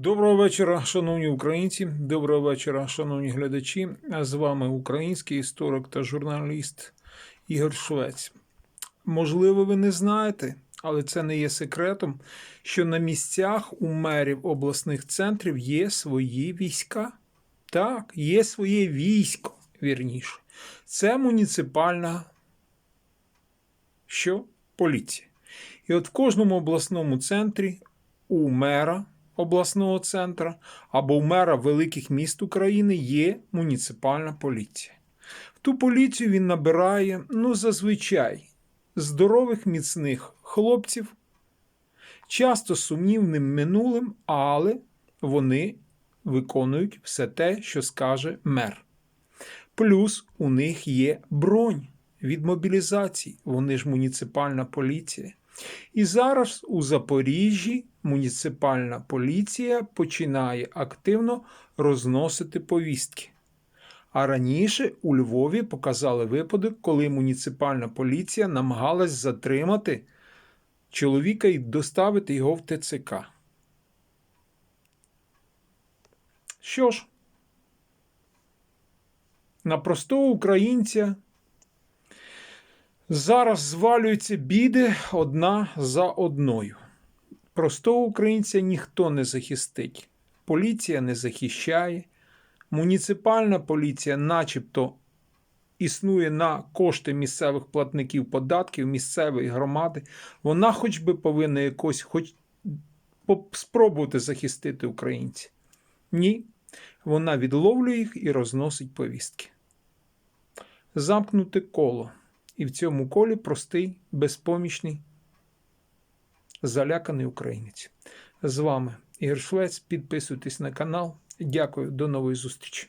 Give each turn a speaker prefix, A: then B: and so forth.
A: Доброго вечора, шановні українці. Доброго вечора, шановні глядачі. З вами український історик та журналіст Ігор Швець. Можливо, ви не знаєте, але це не є секретом, що на місцях у мерів обласних центрів є свої війська. Так, є своє військо, вірніше. Це муніципальна що? поліція. І от в кожному обласному центрі у мера обласного центра або у мера великих міст України є муніципальна поліція. В ту поліцію він набирає, ну, зазвичай, здорових, міцних хлопців, часто сумнівним минулим, але вони виконують все те, що скаже мер. Плюс у них є бронь від мобілізації, вони ж муніципальна поліція. І зараз у Запоріжжі муніципальна поліція починає активно розносити повістки. А раніше у Львові показали випадок, коли муніципальна поліція намагалась затримати чоловіка і доставити його в ТЦК. Що ж, на простого українця Зараз звалюються біди одна за одною. Простого українця ніхто не захистить. Поліція не захищає, муніципальна поліція, начебто, існує на кошти місцевих платників податків, місцевої громади. Вона хоч би повинна якось хоч спробувати захистити українців. Ні, вона відловлює їх і розносить повістки. Замкнуте коло. І в цьому колі простий, безпомічний, заляканий українець. З вами Ігор Швець. Підписуйтесь на канал. Дякую, до нової зустрічі.